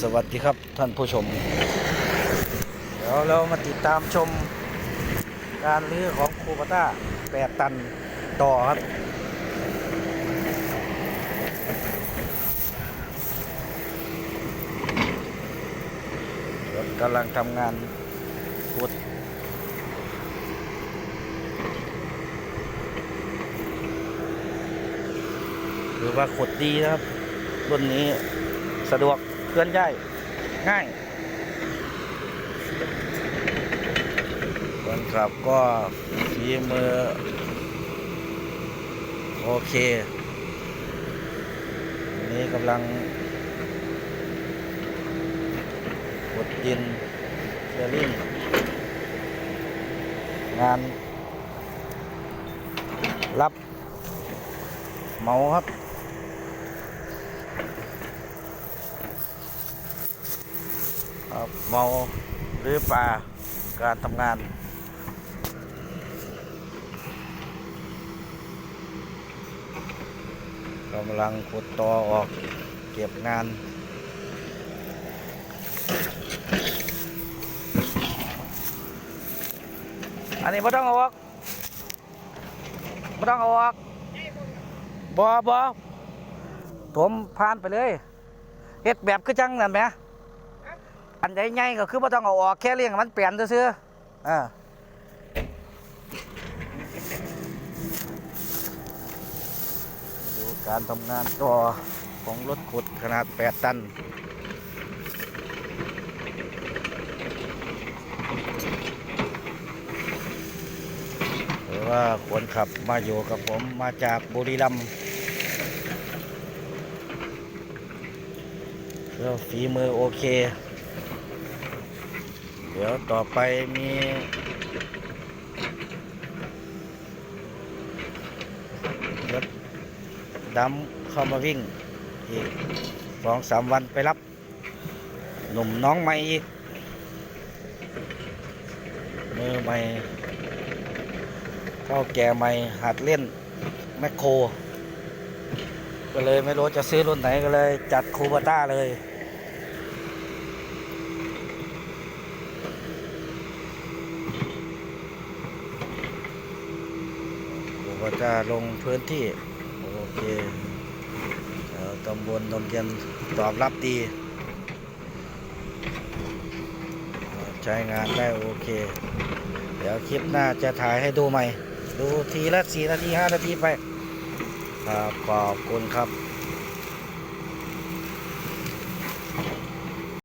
สวัสดีครับท่านผู้ชม เดี๋ยวเรามาติดตามชมการรื้อของคูปต้า8ตันต่อครับ รถกำลังทำงานขุดหรือว่าขุดดีนะครับรุ่นนี้สะดวก เคลื่อนย้ายง่ายคนขับก็ฝีมือ โอเคนี้กำลังกดดินเชอริ่งงาน รับ เมาครับ ครับ เมาหรือป่าการทำงานกำลังขุดตอออกเก็บงานอันนี้ไม่ต้องเอาอกไม่ต้องเอาออกบอบอผมผ่านไปเลยเฮ็ดแบบคือจังนั่นไหม อันใหญ่ๆก็คือบ่ต้องเอาออกแค่เลี้ยงมันเปลี่ยนซื่อๆอ่าดูการทำงานต่อของรถขุดขนาด 8 ตันหรือว่าคนขับมาอยู่กับผมมาจากบุรีรัมย์เพื่อฝีมือโอเค ดี๋ยวต่อไปมีรถดำเข้ามาวิ่งอีกสองสามวันไปรับ หนุ่มน้องใหม่อีกมือใหม่เข้าแก่ใหม่หัดเล่นแมคโคร ก็เลยไม่รู้จะซื้อรุ่นไหนก็เลยจัดคูบาต้าเลย ก็จะลงพื้นที่ โอเคตำบลตำเยนตอบรับดี ใช้งานได้โอเค เดี๋ยวคลิปหน้าจะถ่ายให้ดูใหม่ ดูทีละสี่นาทีห้านาทีไป ครับขอบคุณครับ